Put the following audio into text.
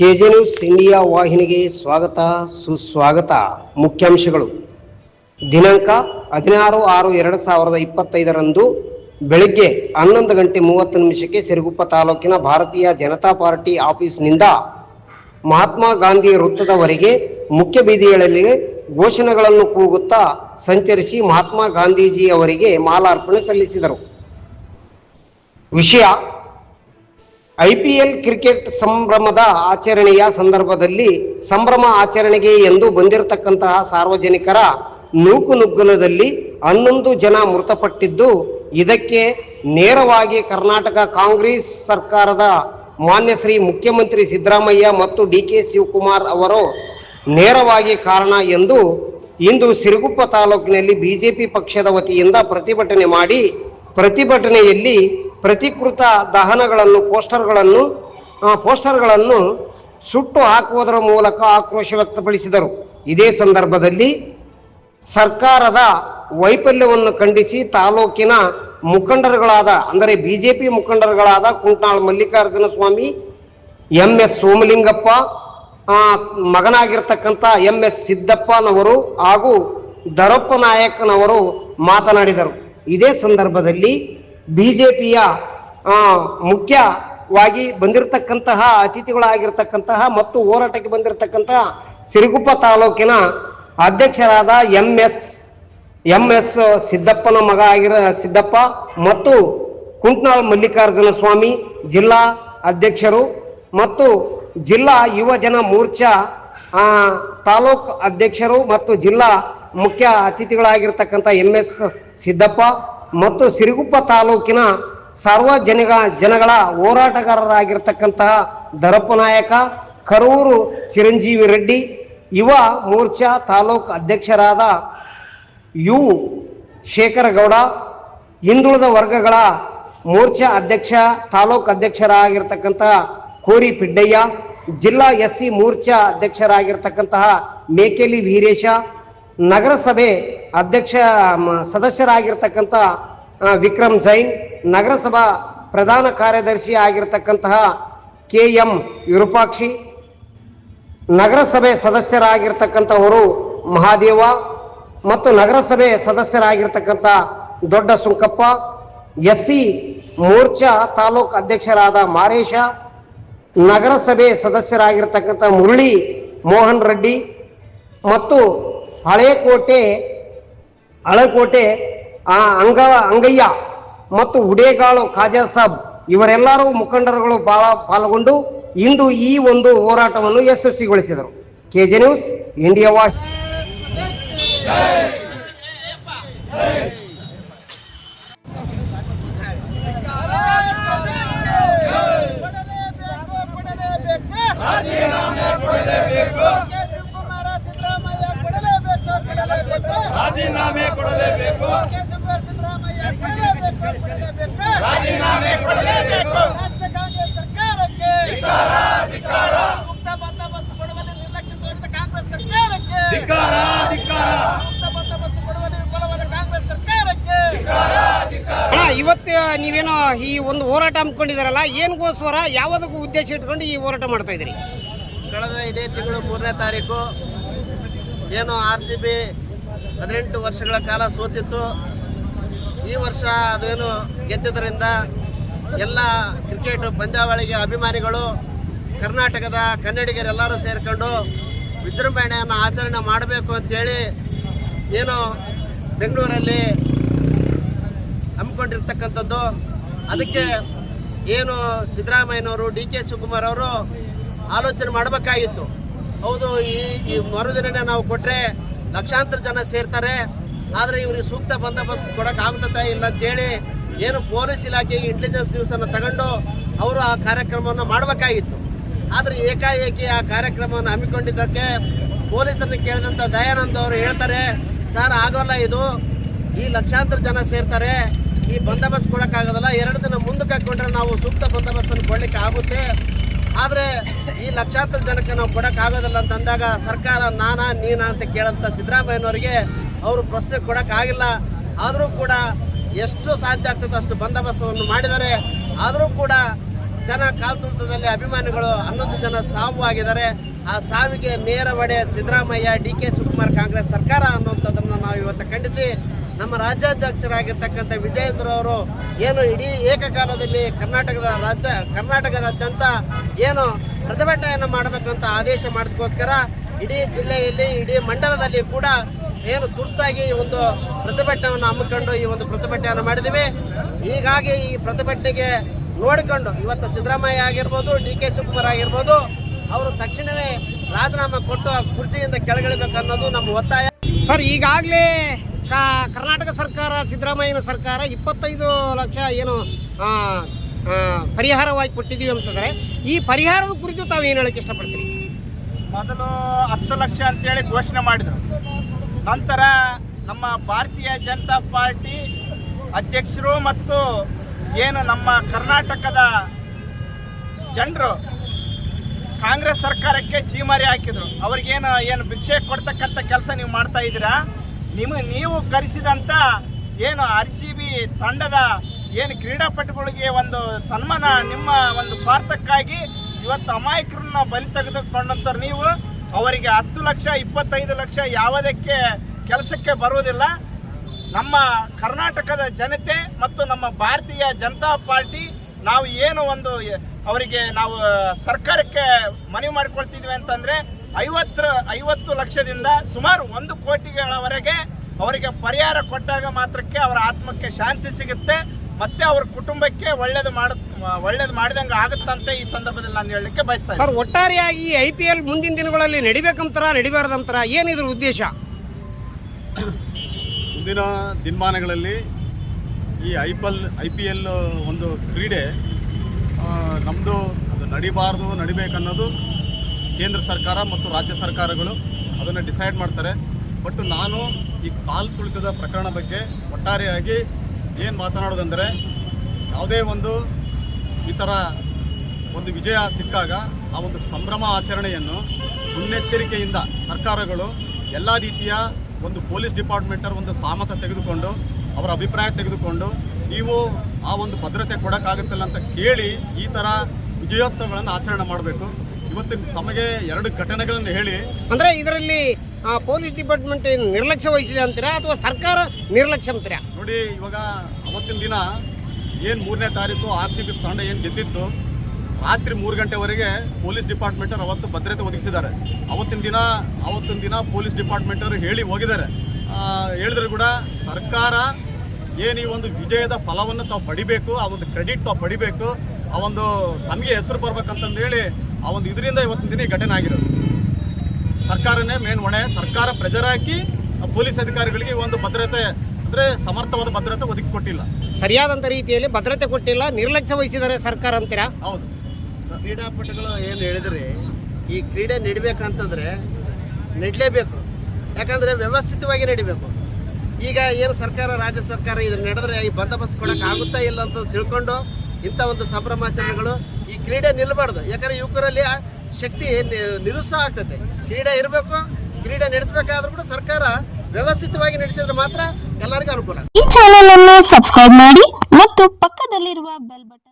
K J news India ವಾಹಿನಿಗೆ ಸ್ವಾಗತ, ಸುಸ್ವಾಗತ. ಮುಖ್ಯಾಂಶಗಳು. ದಿನಾಂಕ ಹದಿನಾರು ಆರು ಎರಡು ಸಾವಿರದ ಇಪ್ಪತ್ತೈದರಂದು ಬೆಳಗ್ಗೆ ಹನ್ನೊಂದು ಗಂಟೆ ಮೂವತ್ತು ನಿಮಿಷಕ್ಕೆ ಸಿರುಗುಪ್ಪ ತಾಲೂಕಿನ ಭಾರತೀಯ ಜನತಾ ಪಾರ್ಟಿ ಆಫೀಸ್ನಿಂದ ಮಹಾತ್ಮ ಗಾಂಧಿ ವೃತ್ತದವರೆಗೆ ಮುಖ್ಯ ಬೀದಿಗಳಲ್ಲಿ ಘೋಷಣೆಗಳನ್ನು ಕೂಗುತ್ತಾ ಸಂಚರಿಸಿ ಮಹಾತ್ಮ ಗಾಂಧೀಜಿ ಅವರಿಗೆ ಮಾಲಾರ್ಪಣೆ ಸಲ್ಲಿಸಿದರು. ವಿಷಯ ಐಪಿಎಲ್ ಕ್ರಿಕೆಟ್ ಸಂಭ್ರಮದ ಆಚರಣೆಯ ಸಂದರ್ಭದಲ್ಲಿ ಸಂಭ್ರಮ ಆಚರಣೆಗೆ ಎಂದು ಬಂದಿರತಕ್ಕಂತಹ ಸಾರ್ವಜನಿಕರ ನೂಕುನುಗ್ಗಲದಲ್ಲಿ ಹನ್ನೊಂದು ಜನ ಮೃತಪಟ್ಟಿದ್ದು, ಇದಕ್ಕೆ ನೇರವಾಗಿ ಕರ್ನಾಟಕ ಕಾಂಗ್ರೆಸ್ ಸರ್ಕಾರದ ಮಾನ್ಯ ಶ್ರೀ ಮುಖ್ಯಮಂತ್ರಿ ಸಿದ್ದರಾಮಯ್ಯ ಮತ್ತು ಡಿ ಕೆ ಶಿವಕುಮಾರ್ ಅವರು ನೇರವಾಗಿ ಕಾರಣ ಎಂದು ಇಂದು ಸಿರುಗುಪ್ಪ ತಾಲೂಕಿನಲ್ಲಿ ಬಿಜೆಪಿ ಪಕ್ಷದ ವತಿಯಿಂದ ಪ್ರತಿಭಟನೆ ಮಾಡಿ, ಪ್ರತಿಭಟನೆಯಲ್ಲಿ ಪ್ರತಿಕೃತ ದಹನಗಳನ್ನು, ಪೋಸ್ಟರ್ಗಳನ್ನು ಪೋಸ್ಟರ್ಗಳನ್ನು ಸುಟ್ಟು ಹಾಕುವುದರ ಮೂಲಕ ಆಕ್ರೋಶ ವ್ಯಕ್ತಪಡಿಸಿದರು. ಇದೇ ಸಂದರ್ಭದಲ್ಲಿ ಸರ್ಕಾರದ ವೈಫಲ್ಯವನ್ನು ಖಂಡಿಸಿ ತಾಲೂಕಿನ ಮುಖಂಡರುಗಳಾದ, ಅಂದರೆ ಬಿಜೆಪಿ ಮುಖಂಡರುಗಳಾದ ಕುಂಟಾಳ್ ಮಲ್ಲಿಕಾರ್ಜುನ ಸ್ವಾಮಿ ಎಂ ಎಸ್ ಸೋಮಲಿಂಗಪ್ಪ ಮಗನಾಗಿರ್ತಕ್ಕಂಥ ಎಂ ಎಸ್ ಸಿದ್ದಪ್ಪನವರು ಹಾಗೂ ದರಪ್ಪ ನಾಯಕನವರು ಮಾತನಾಡಿದರು. ಇದೇ ಸಂದರ್ಭದಲ್ಲಿ ಬಿಜೆಪಿಯ ಮುಖ್ಯವಾಗಿ ಬಂದಿರತಕ್ಕಂತಹ ಅತಿಥಿಗಳಾಗಿರ್ತಕ್ಕಂತಹ ಮತ್ತು ಹೋರಾಟಕ್ಕೆ ಬಂದಿರತಕ್ಕಂತಹ ಸಿರುಗುಪ್ಪ ತಾಲೂಕಿನ ಅಧ್ಯಕ್ಷರಾದ ಎಂ ಎಸ್ ಎಂ ಎಸ್ ಸಿದ್ದಪ್ಪನ ಮಗ ಆಗಿರ, ಸಿದ್ದಪ್ಪ ಮತ್ತು ಕುಂಟ್ನಾಳ್ ಮಲ್ಲಿಕಾರ್ಜುನ ಸ್ವಾಮಿ, ಜಿಲ್ಲಾ ಅಧ್ಯಕ್ಷರು ಮತ್ತು ಜಿಲ್ಲಾ ಯುವಜನ ಮೋರ್ಚಾ ತಾಲೂಕ್ ಅಧ್ಯಕ್ಷರು ಮತ್ತು ಜಿಲ್ಲಾ ಮುಖ್ಯ ಅತಿಥಿಗಳಾಗಿರ್ತಕ್ಕಂಥ ಎಂ ಎಸ್ ಸಿದ್ದಪ್ಪ ಮತ್ತು ಸಿರಿಗುಪ್ಪ ತಾಲೂಕಿನ ಸಾರ್ವಜನಿಕ ಜನಗಳ ಹೋರಾಟಗಾರರಾಗಿರ್ತಕ್ಕಂತಹ ದರಪ್ಪ ನಾಯಕ, ಕರೂರು ಚಿರಂಜೀವಿ ರೆಡ್ಡಿ, ಯುವ ಮೋರ್ಚಾ ತಾಲೂಕು ಅಧ್ಯಕ್ಷರಾದ ಯು ಶೇಖರಗೌಡ, ಹಿಂದುಳಿದ ವರ್ಗಗಳ ಮೋರ್ಚಾ ಅಧ್ಯಕ್ಷ, ತಾಲೂಕ್ ಅಧ್ಯಕ್ಷರಾಗಿರ್ತಕ್ಕಂತಹ ಕೋರಿ ಪಿಡ್ಡಯ್ಯ, ಜಿಲ್ಲಾ ಎಸ್ ಸಿ ಮೋರ್ಚಾ ಅಧ್ಯಕ್ಷರಾಗಿರ್ತಕ್ಕಂತಹ ಮೇಕೆಲಿ ವೀರೇಶ ನಗರಸಭೆ ಅಧ್ಯಕ್ಷ ಸದಸ್ಯರಾಗಿರ್ತಕ್ಕಂಥ ವಿಕ್ರಮ್ ಜೈನ್, ನಗರಸಭಾ ಪ್ರಧಾನ ಕಾರ್ಯದರ್ಶಿ ಆಗಿರ್ತಕ್ಕಂತಹ ಕೆ ಎಂ ವಿರೂಪಾಕ್ಷಿ, ನಗರಸಭೆ ಸದಸ್ಯರಾಗಿರ್ತಕ್ಕಂಥವರು ಮಹಾದೇವ ಮತ್ತು ನಗರಸಭೆ ಸದಸ್ಯರಾಗಿರ್ತಕ್ಕಂಥ ದೊಡ್ಡ ಸುಂಕಪ್ಪ ಎಸ್ ಸಿ ಮೋರ್ಚಾ ತಾಲೂಕ್ ಅಧ್ಯಕ್ಷರಾದ ಮಾರೇಶ, ನಗರಸಭೆ ಸದಸ್ಯರಾಗಿರ್ತಕ್ಕಂಥ ಮುರಳಿ ಮೋಹನ್ ರೆಡ್ಡಿ ಮತ್ತು ಹಳೇಕೋಟೆ, ಹಳಕೋಟೆ, ಆ ಅಂಗ, ಅಂಗಯ್ಯ ಮತ್ತು ಉಡೇಗಾಳು ಖಾಜಾ ಸಾಬ್ ಇವರೆಲ್ಲರೂ ಮುಖಂಡರುಗಳು ಬಾಳ ಪಾಲ್ಗೊಂಡು ಇಂದು ಈ ಒಂದು ಹೋರಾಟವನ್ನು ಯಶಸ್ವಿಗೊಳಿಸಿದರು. KJ news, India watch. ಮುಕ್ತ ಕೊಡಲೇಬೇಕು. ರಾಜೀನಾಮೆ ಕೊಡಲೇಬೇಕು. ಕಾಂಗ್ರೆಸ್ ಸರ್ಕಾರಕ್ಕೆ ಅಣ್ಣ ಇವತ್ತು ನೀವೇನೋ ಈ ಒಂದು ಹೋರಾಟ ಹಮ್ಮಿಕೊಂಡಿದಾರಲ್ಲ ಗೋಸ್ವರ ಯಾವುದಕ್ಕೂ ಉದ್ದೇಶ ಇಟ್ಕೊಂಡು ಈ ಹೋರಾಟ ಮಾಡ್ತಾ ಇದ್ದೀರಿ? ಕಳೆದ ಇದೇ ತಿಂಗಳು ಮೂರನೇ ತಾರೀಕು ಏನು ಆರ್ ಸಿ ಬಿ ಹದಿನೆಂಟು ವರ್ಷಗಳ ಕಾಲ ಸೋತಿತ್ತು. ಈ ವರ್ಷ ಅದೇನು ಗೆದ್ದಿದ್ದರಿಂದ ಎಲ್ಲ ಕ್ರಿಕೆಟ್ ಪಂದ್ಯಾವಳಿಗೆ ಅಭಿಮಾನಿಗಳು, ಕರ್ನಾಟಕದ ಕನ್ನಡಿಗರೆಲ್ಲರೂ ಸೇರಿಕೊಂಡು ವಿಜೃಂಭಣೆಯನ್ನು ಆಚರಣೆ ಮಾಡಬೇಕು ಅಂತೇಳಿ ಏನು ಬೆಂಗಳೂರಲ್ಲಿ ಹಮ್ಮಿಕೊಂಡಿರ್ತಕ್ಕಂಥದ್ದು. ಅದಕ್ಕೆ ಏನು ಸಿದ್ದರಾಮಯ್ಯನವರು, ಡಿ ಕೆ ಶಿವಕುಮಾರ್ ಅವರು ಆಲೋಚನೆ ಮಾಡಬೇಕಾಗಿತ್ತು. ಹೌದು, ಈ ಈ ಮರುದಿನನೇ ನಾವು ಕೊಟ್ಟರೆ ಲಕ್ಷಾಂತರ ಜನ ಸೇರ್ತಾರೆ. ಆದರೆ ಇವ್ರಿಗೆ ಸೂಕ್ತ ಬಂದೋಬಸ್ತ್ ಕೊಡೋಕ್ಕಾಗುತ್ತಾ ಇಲ್ಲ ಅಂತೇಳಿ ಏನು ಪೊಲೀಸ್ ಇಲಾಖೆ ಇಂಟೆಲಿಜೆನ್ಸ್ ನ್ಯೂಸನ್ನು ತಗೊಂಡು ಅವರು ಆ ಕಾರ್ಯಕ್ರಮವನ್ನು ಮಾಡಬೇಕಾಗಿತ್ತು. ಆದರೆ ಏಕಾಏಕಿ ಆ ಕಾರ್ಯಕ್ರಮವನ್ನು ಹಮ್ಮಿಕೊಂಡಿದ್ದಕ್ಕೆ ಪೊಲೀಸರನ್ನು ಕೇಳಿದಂಥ ದಯಾನಂದ್ ಅವರು ಹೇಳ್ತಾರೆ, ಸರ್ ಆಗೋಲ್ಲ ಇದು. ಈ ಲಕ್ಷಾಂತರ ಜನ ಸೇರ್ತಾರೆ. ಈ ಬಂದೋಬಸ್ತ್ ಕೊಡೋಕ್ಕಾಗೋದಲ್ಲ ಎರಡು ದಿನ ಮುಂದಕ್ಕೆ ಹಾಕ್ಕೊಂಡ್ರೆ ನಾವು ಸೂಕ್ತ ಬಂದೋಬಸ್ತನ್ನು ಕೊಡ್ಲಿಕ್ಕೆ ಆಗುತ್ತೆ. ಆದರೆ ಈ ಲಕ್ಷಾಂತರ ಜನಕ್ಕೆ ನಾವು ಕೊಡೋಕ್ಕಾಗೋದಿಲ್ಲ ಅಂತ ಅಂದಾಗ ಸರ್ಕಾರ ನಾನಾ ನೀನಾ ಅಂತ ಕೇಳಂತ ಸಿದ್ದರಾಮಯ್ಯನವರಿಗೆ ಅವರು ಪ್ರಶ್ನೆ ಕೊಡೋಕ್ಕಾಗಿಲ್ಲ. ಆದರೂ ಕೂಡ ಎಷ್ಟು ಸಾಧ್ಯ ಆಗ್ತದೆ ಅಷ್ಟು ಬಂದೋಬಸ್ತವನ್ನು ಮಾಡಿದ್ದಾರೆ. ಆದರೂ ಕೂಡ ಜನ ಕಾಲ್ತುಳಿತದಲ್ಲಿ ಅಭಿಮಾನಿಗಳು ಹನ್ನೊಂದು ಜನ ಸಾವು ಆಗಿದ್ದಾರೆ. ಆ ಸಾವಿಗೆ ನೇರ ಹೊಡೆ Siddaramaiah, D K Shivakumar Congress ಸರ್ಕಾರ ಅನ್ನುವಂಥದ್ದನ್ನು ನಾವು ಇವತ್ತು ಖಂಡಿಸಿ ನಮ್ಮ ರಾಜ್ಯಾಧ್ಯಕ್ಷರಾಗಿರ್ತಕ್ಕಂಥ ವಿಜಯೇಂದ್ರ ಅವರು ಏನು ಇಡೀ ಏಕಕಾಲದಲ್ಲಿ ಕರ್ನಾಟಕದ ರಾಜ್ಯ, ಕರ್ನಾಟಕದಾದ್ಯಂತ ಏನು ಪ್ರತಿಭಟನೆಯನ್ನು ಮಾಡಬೇಕಂತ ಆದೇಶ ಮಾಡೋದಕ್ಕೋಸ್ಕರ ಇಡೀ ಜಿಲ್ಲೆಯಲ್ಲಿ, ಇಡೀ ಮಂಡಲದಲ್ಲಿ ಕೂಡ ಏನು ತುರ್ತಾಗಿ ಈ ಒಂದು ಪ್ರತಿಭಟನೆಯನ್ನು ಹಮ್ಮಿಕೊಂಡು ಈ ಒಂದು ಪ್ರತಿಭಟನೆಯನ್ನು ಮಾಡಿದ್ದೀವಿ. ಹೀಗಾಗಿ ಈ ಪ್ರತಿಭಟನೆಗೆ ನೋಡಿಕೊಂಡು ಇವತ್ತು ಸಿದ್ದರಾಮಯ್ಯ ಆಗಿರ್ಬೋದು, ಡಿ ಕೆ ಶಿವಕುಮಾರ್ ಆಗಿರ್ಬೋದು, ಅವರು ತಕ್ಷಣವೇ ರಾಜೀನಾಮೆ ಕೊಟ್ಟು ಕುರ್ಚಿಯಿಂದ ಕೆಳಗಿಳಿಬೇಕು ಅನ್ನೋದು ನಮ್ಮ ಒತ್ತಾಯ. ಸರ್, ಈಗಾಗಲೇ ಕರ್ನಾಟಕ ಸರ್ಕಾರ, ಸಿದ್ದರಾಮಯ್ಯನ ಸರ್ಕಾರ ಇಪ್ಪತ್ತೈದು ಲಕ್ಷ ಏನು ಪರಿಹಾರವಾಗಿ ಕೊಟ್ಟಿದ್ದೀವಿ ಅಂತಂದರೆ, ಈ ಪರಿಹಾರದ ಕುರಿತು ತಾವು ಏನು ಹೇಳಕ್ಕೆ ಇಷ್ಟಪಡ್ತೀರಿ? ಮೊದಲು ಹತ್ತು ಲಕ್ಷ ಅಂತೇಳಿ ಘೋಷಣೆ ಮಾಡಿದರು. ನಂತರ ನಮ್ಮ ಭಾರತೀಯ ಜನತಾ ಪಾರ್ಟಿ ಅಧ್ಯಕ್ಷರು ಮತ್ತು ಏನು ನಮ್ಮ ಕರ್ನಾಟಕದ ಜನರು ಕಾಂಗ್ರೆಸ್ ಸರ್ಕಾರಕ್ಕೆ ಜೀಮಾರಿ ಹಾಕಿದರು. ಅವ್ರಿಗೇನು, ಏನು ಭಿಕ್ಷೆ ಕೊಡ್ತಕ್ಕಂಥ ಕೆಲಸ ನೀವು ಮಾಡ್ತಾ ಇದ್ದೀರಾ? ನಿಮ್ಮ ನೀವು ಕರೆಸಿದಂಥ ಏನು ಆರ್ ಸಿ ಬಿ ತಂಡದ ಏನು ಕ್ರೀಡಾಪಟುಗಳಿಗೆ ಒಂದು ಸನ್ಮಾನ, ನಿಮ್ಮ ಒಂದು ಸ್ವಾರ್ಥಕ್ಕಾಗಿ ಇವತ್ತು ಅಮಾಯಕರನ್ನ ಬಲಿ ತೆಗೆದುಕೊಂಡಂಥವ್ರು ನೀವು. ಅವರಿಗೆ ಹತ್ತು ಲಕ್ಷ, ಇಪ್ಪತ್ತೈದು ಲಕ್ಷ ಯಾವುದಕ್ಕೆ ಕೆಲಸಕ್ಕೆ ಬರುವುದಿಲ್ಲ. ನಮ್ಮ ಕರ್ನಾಟಕದ ಜನತೆ ಮತ್ತು ನಮ್ಮ ಭಾರತೀಯ ಜನತಾ ಪಾರ್ಟಿ, ನಾವು ಏನು ಒಂದು ಅವರಿಗೆ ನಾವು ಸರ್ಕಾರಕ್ಕೆ ಮನವಿ ಮಾಡಿಕೊಳ್ತಿದ್ವಿ ಅಂತಂದ್ರೆ ಐವತ್ತರ ಐವತ್ತು ಲಕ್ಷದಿಂದ ಸುಮಾರು ಒಂದು ಕೋಟಿಗಳವರೆಗೆ ಅವರಿಗೆ ಪರಿಹಾರ ಕೊಟ್ಟಾಗ ಮಾತ್ರಕ್ಕೆ ಅವರ ಆತ್ಮಕ್ಕೆ ಶಾಂತಿ ಸಿಗುತ್ತೆ ಮತ್ತೆ ಅವ್ರ ಕುಟುಂಬಕ್ಕೆ ಒಳ್ಳೇದು ಮಾಡ ಒಳ್ಳೇದು ಮಾಡಿದಂಗೆ ಆಗುತ್ತಂತೆ ಈ ಸಂದರ್ಭದಲ್ಲಿ ನಾನು ಹೇಳಲಿಕ್ಕೆ ಬಯಸ್ತಾ ಇದ್ದೀನಿ. ಸರ್ ಒಟ್ಟಾರೆಯಾಗಿ ಐ ಪಿ ಎಲ್ ಮುಂದಿನ ದಿನಗಳಲ್ಲಿ ನಡಿಬೇಕಂತರ ನಡಿಬಾರ್ದಂತರ ಏನಿದ್ರ ಉದ್ದೇಶ ಮುಂದಿನ ದಿನಮಾನಗಳಲ್ಲಿ ಈ I Pal I P L ಒಂದು ಕ್ರೀಡೆ ನಮ್ಮದು ಅದು ನಡಿಬಾರ್ದು, ನಡಿಬೇಕನ್ನೋದು ಕೇಂದ್ರ ಸರ್ಕಾರ ಮತ್ತು ರಾಜ್ಯ ಸರ್ಕಾರಗಳು ಅದನ್ನು ಡಿಸೈಡ್ ಮಾಡ್ತಾರೆ. ಬಟ್ ನಾನು ಈ ಕಾಲು ತುಳಿತದ ಪ್ರಕರಣ ಬಗ್ಗೆ ಒಟ್ಟಾರೆಯಾಗಿ ಏನು ಮಾತನಾಡೋದಂದರೆ, ಯಾವುದೇ ಒಂದು ಈ ಥರ ಒಂದು ವಿಜಯ ಸಿಕ್ಕಾಗ ಆ ಒಂದು ಸಂಭ್ರಮ ಆಚರಣೆಯನ್ನು ಮುನ್ನೆಚ್ಚರಿಕೆಯಿಂದ ಸರ್ಕಾರಗಳು ಎಲ್ಲ ರೀತಿಯ ಒಂದು ಪೊಲೀಸ್ ಡಿಪಾರ್ಟ್ಮೆಂಟರ್ ಒಂದು ಸಾಮತ ತೆಗೆದುಕೊಂಡು, ಅವರ ಅಭಿಪ್ರಾಯ ತೆಗೆದುಕೊಂಡು ನೀವು ಆ ಒಂದು ಭದ್ರತೆ ಕೊಡೋಕ್ಕಾಗುತ್ತಿಲ್ಲ ಅಂತ ಕೇಳಿ ಈ ಥರ ವಿಜಯೋತ್ಸವಗಳನ್ನು ಆಚರಣೆ ಮಾಡಬೇಕು. ಇವತ್ತು ತಮಗೆ ಎರಡು ಘಟನೆಗಳನ್ನು ಹೇಳಿ. ಅಂದರೆ ಇದರಲ್ಲಿ ಪೊಲೀಸ್ ಡಿಪಾರ್ಟ್ಮೆಂಟ್ ಏನು ನಿರ್ಲಕ್ಷ್ಯ ವಹಿಸಿದೆ ಅಂತೀರಾ ಅಥವಾ ಸರ್ಕಾರ ನಿರ್ಲಕ್ಷ್ಯ ಅಂತೀರಾ? ನೋಡಿ ಇವಾಗ ಅವತ್ತಿನ ದಿನ ಏನು ಮೂರನೇ ತಾರೀಕು ಆರ್ ಸಿ ಬಿ ತಂಡ ಏನು ಗೆದ್ದಿತ್ತು ರಾತ್ರಿ ಮೂರು ಗಂಟೆವರೆಗೆ ಪೊಲೀಸ್ ಡಿಪಾರ್ಟ್ಮೆಂಟರು ಅವತ್ತು ಭದ್ರತೆ ಒದಗಿಸಿದ್ದಾರೆ. ಅವತ್ತಿನ ದಿನ ಅವತ್ತಿನ ದಿನ ಪೊಲೀಸ್ ಡಿಪಾರ್ಟ್ಮೆಂಟರು ಹೇಳಿ ಹೋಗಿದ್ದಾರೆ. ಹೇಳಿದ್ರು ಕೂಡ ಸರ್ಕಾರ ಏನು ಈ ಒಂದು ವಿಜಯದ ಫಲವನ್ನು ತಾವು ಪಡಿಬೇಕು ಆ ಒಂದು ಕ್ರೆಡಿಟ್ ತಾವು ಪಡಿಬೇಕು ಆ ಒಂದು ತಮಗೆ ಹೆಸರು ಬರ್ಬೇಕಂತಂದು ಹೇಳಿ ಆ ಒಂದು ಇದರಿಂದ ಇವತ್ತಿನ ದಿನ ಘಟನೆ ಆಗಿರೋದು. ಸರ್ಕಾರನೇ ಮೇನ್ ಹೊಣೆ ಸರ್ಕಾರ ಪ್ರೆಜರ್ ಹಾಕಿ ಪೊಲೀಸ್ ಅಧಿಕಾರಿಗಳಿಗೆ ಒಂದು ಭದ್ರತೆ ಅಂದರೆ ಸಮರ್ಥವಾದ ಭದ್ರತೆ ಒದಗಿಸಿಕೊಟ್ಟಿಲ್ಲ. ಸರಿಯಾದಂಥ ರೀತಿಯಲ್ಲಿ ಭದ್ರತೆ ಕೊಟ್ಟಿಲ್ಲ ನಿರ್ಲಕ್ಷ್ಯ ವಹಿಸಿದ್ದಾರೆ ಸರ್ಕಾರ ಅಂತೀರಾ? ಹೌದು. ಕ್ರೀಡಾಪಟುಗಳು ಏನು ಹೇಳಿದ್ರಿ ಈ ಕ್ರೀಡೆ ನಡಿಬೇಕಂತಂದ್ರೆ ನಡಲೇಬೇಕು. ಯಾಕಂದ್ರೆ ವ್ಯವಸ್ಥಿತವಾಗಿ ನಡಿಬೇಕು. ಈಗ ಏನು ಸರ್ಕಾರ, ರಾಜ್ಯ ಸರ್ಕಾರ ಇದನ್ನ ನಡೆದ್ರೆ ಈ ಬಂದೋಬಸ್ತ್ ಕೊಡಕ್ ಆಗುತ್ತಾ ಇಲ್ಲ ಅಂತ ತಿಳ್ಕೊಂಡು ಇಂಥ ಒಂದು ಸಂಭ್ರಮಾಚರಣೆಗಳು ಈ ಕ್ರೀಡೆ ನಿಲ್ಲಬಾರ್ದು ಯಾಕಂದ್ರೆ ಯುವಕರಲ್ಲಿ ಶಕ್ತಿ ನಿರುತ್ಸಾಹ ಆಗ್ತದೆ. ಕ್ರೀಡೆ ಇರಬೇಕು, ಕ್ರೀಡೆ ನಡೆಸಬೇಕಾದ್ರೂ ಕೂಡ ಸರ್ಕಾರ ವ್ಯವಸ್ಥಿತವಾಗಿ ನಡೆಸಿದ್ರೆ ಮಾತ್ರ ಎಲ್ಲರಿಗೂ ಅನುಕೂಲ ಈ ಚಾನೆಲ್ ಅನ್ನು ಸಬ್ಸ್ಕ್ರೈಬ್ ಮಾಡಿ ಮತ್ತು ಪಕ್ಕದಲ್ಲಿರುವ ಬೆಲ್ ಬಟನ್